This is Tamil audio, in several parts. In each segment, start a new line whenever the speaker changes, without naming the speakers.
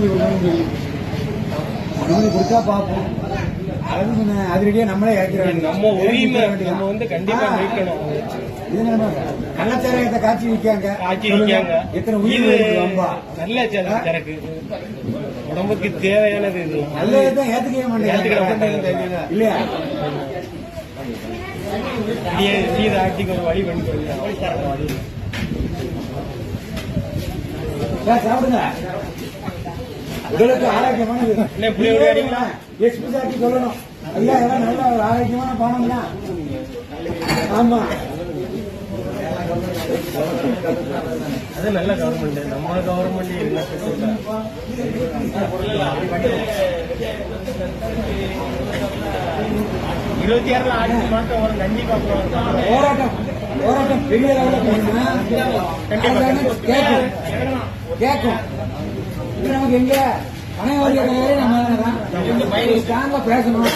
அனுமதி கொடுக்கணும் தெரியும் அனுமதி கொடுத்தா பார்ப்போம். அதிரடியா நம்மளே இறக்கிற வேண்டியது
நம்ம உரிமை நம்ம வந்து கண்டிப்பா மீட்கணும்.
கள்ளச்சாராயத்தை காட்சி விற்காங்க. எத்தனை உயிர்
நல்ல சர- சரக்கு. உடம்புக்கு தேவையானது இது.
நல்லதை தான் ஏத்துக்கவே
மாட்டாங்க.
இல்லையா?
ஆட்சிக்கு ஒரு வழி பண்ணி
சாப்பிடுங்க. உடலுக்கு ஆரோக்கியமானது? எஸ்பி சாட்டி சொல்லணும். ஐயா இதெல்லாம் நல்ல ஒரு ஆரோக்கியமான பானம் தான் ஆமா.
அது நல்ல கவர்மெண்ட் நம்ம கவர்மெண்ட் இருபத்தி ஆறுல ஆட்சி மாற்றம் வரும் கண்டிப்பா.
போராட்டம் போராட்டம் பெரிய போனா கேட்கும் கேட்கும். நமக்கு எங்க? அனைவருடைய தலைவரே நம்ம தான். ஸ்ட்ராங்கா பேசணும்.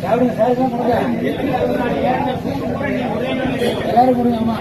சாப்பிடுங்க சார் கொடுங்க. எல்லாரும் கொடுங்க ஆமா